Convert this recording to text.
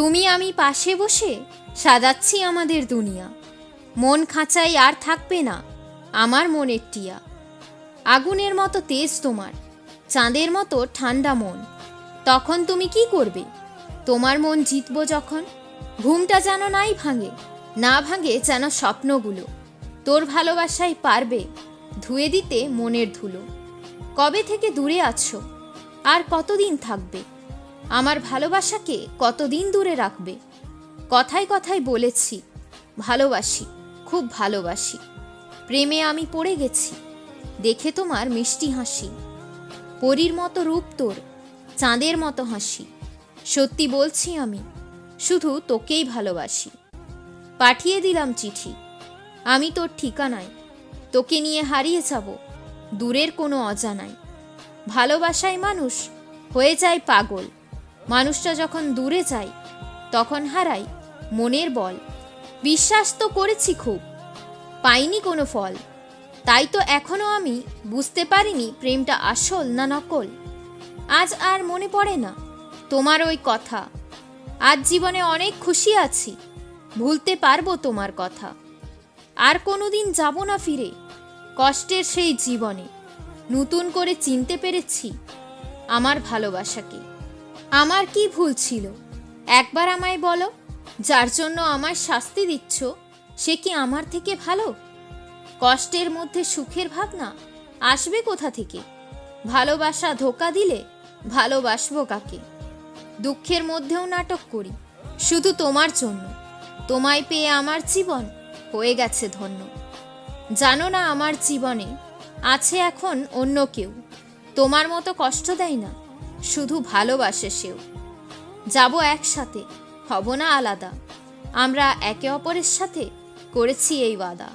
তুমি আমি পাশে বসে সাজাচ্ছি আমাদের দুনিয়া। মন খাঁচাই আর থাকবে না আমার মনের টিয়া। আগুনের মতো তেজ তোমার, চাঁদের মতো ঠান্ডা মন। তখন তুমি কি করবে? তোমার মন জিতব যখন? ঘুমটা যেন নাই ভাঙে, না ভাঙে যেন স্বপ্নগুলো। তোর ভালোবাসায় পারবে ধুয়ে দিতে মনের ধুলো। কবে থেকে দূরে আছো? আর কতদিন থাকবে? আমার ভালোবাসাকে কতদিন দূরে রাখবে? কথায় কথায় বলেছি, ভালোবাসি, খুব ভালোবাসি। প্রেমে আমি পড়ে গেছি, দেখে তোমার মিষ্টি হাসি। পরীর মতো রূপ তোর, চাঁদের মতো হাসি। সত্যি বলছি আমি, শুধু তোকেই ভালোবাসি। পাঠিয়ে দিলাম চিঠি, আমি তোর ঠিকানায়। তোকে নিয়ে হারিয়ে যাব, দূরের কোনো অজানায়। ভালোবাসায় মানুষ হয়ে যায় পাগল। মানুষটা যখন দূরে যায়, তখন হারাই মনের বল। বিশ্বাস তো করেছি খুব, পাইনি কোনো ফল। তাই তো এখনও আমি বুঝতে পারিনি প্রেমটা আসল না নকল। আজ আর মনে পড়ে না তোমার ওই কথা। আজ জীবনে অনেক খুশি আছি, ভুলতে পারব তোমার কথা। আর কোনোদিন যাব না ফিরে কষ্টের সেই জীবনে। নতুন করে চিনতে পেরেছি আমার ভালোবাসাকে। আমার কি ভুল ছিল? একবার আমায় বলো, যার জন্য আমায় শাস্তি দিচ্ছ, সে কি আমার থেকে ভালো? কষ্টের মধ্যে সুখের ভাবনা আসবে কোথা থেকে? ভালোবাসা ধোকা দিলে ভালোবাসবো কাকে? দুঃখের মধ্যেও নাটক করি, শুধু তোমার জন্য। তোমায় পেয়ে আমার জীবন হয়ে গেছে ধন্য। জানো না আমার জীবনে আছে এখন অন্য কেউ। তোমার মতো কষ্ট দেয় না। শুধু ভালোবাসে সেও। যাব একসাথে, হব না আলাদা। আমরা একে অপরের সাথে করেছি এই ওয়াদা।